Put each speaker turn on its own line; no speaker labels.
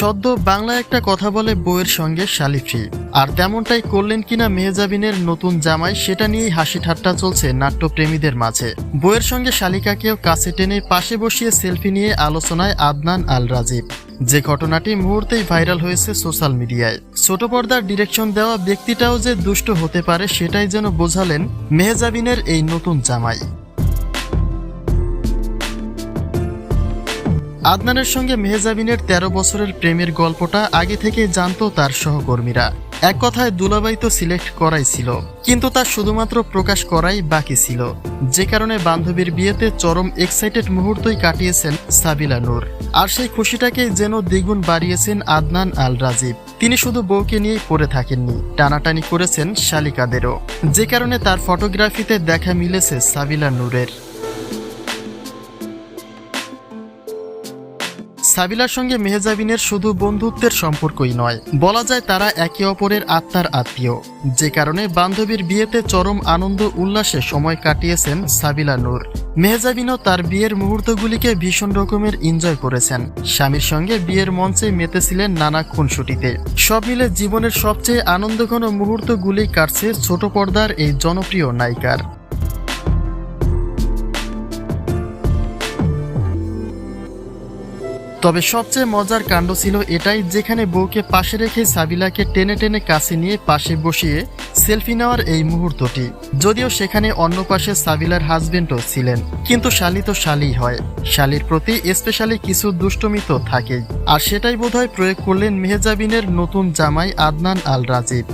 সদ্য বাংলা একটা কথা বলে বইয়ের সঙ্গে শালিফি আর তেমনটাই করলেন কিনা মেহজাবিনের নতুন জামাই, সেটা নিয়েই হাসি ঠাট্টা চলছে নাট্যপ্রেমীদের মাঝে। বইয়ের সঙ্গে শালিকাকেও কাছে টেনে পাশে বসিয়ে সেলফি নিয়ে আলোচনায় আদনান আল রাজীব যে ঘটনাটি মুহূর্তেই ভাইরাল হয়েছে সোশ্যাল মিডিয়ায়। ছোট পর্দার ডিরেকশন দেওয়া ব্যক্তিটাও যে দুষ্ট হতে পারে, সেটাই যেন বোঝালেন মেহজাবিনের এই নতুন জামাই। আদনানের সঙ্গে মেহজাবিনের ১৩ বছরের প্রেমের গল্পটা আগে থেকে জানত তার সহকর্মীরা। এক কথায় দুলাবাই তো সিলেক্ট করাই ছিল, কিন্তু তা শুধুমাত্র প্রকাশ করাই বাকি ছিল। যে কারণে বান্ধবীর বিয়েতে চরম এক্সাইটেড মুহূর্তই কাটিয়েছেন সাবিলা নূর। আর সেই খুশিটাকে যেন দ্বিগুণ বাড়িয়েছেন আদনান আল রাজীব। তিনি শুধু বউকে নিয়েই পড়ে থাকেননি, টানাটানি করেছেন শালিকাদেরও। যে কারণে তার ফটোগ্রাফিতে দেখা মিলেছে সাবিলা নূরের। সাবিলার সঙ্গে মেহজাবিনের শুধু বন্ধুত্বের সম্পর্কই নয়। বলা যায় তারা একে অপরের আত্মার আত্মীয়। যে কারণে বান্ধবীর বিয়েতে চরম আনন্দ উল্লাসে সময় কাটিয়েছেন সাবিলা নূর। মেহজাবিনও তার বিয়ের মুহূর্তগুলিকে ভীষণ রকমের এনজয় করেছেন। স্বামীর সঙ্গে বিয়ের মঞ্চে মেতেছিলেন নানা খুনসুটিতে। সব মিলে জীবনের সবচেয়ে আনন্দঘন মুহূর্তগুলি কাটছে ছোট পর্দার এই জনপ্রিয় নায়িকার। তবে সবচেয়ে মজার কাণ্ড ছিল এটাই যেখানে বউকে পাশে রেখে সাবিলাকে টেনে টেনে কাছে নিয়ে পাশে বসিয়ে সেলফি নেওয়ার এই মুহূর্তটি। যদিও সেখানে অন্য পাশে সাবিলার হাজবেন্ডও ছিলেন, কিন্তু শালি তো শালি হয়। শালির প্রতি স্পেশালি কিছু দুষ্টমি তো থাকেই। আর সেটাই বোধহয় প্রয়োগ করলেন মেহজাবিনের নতুন জামাই আদনান আল রাজীব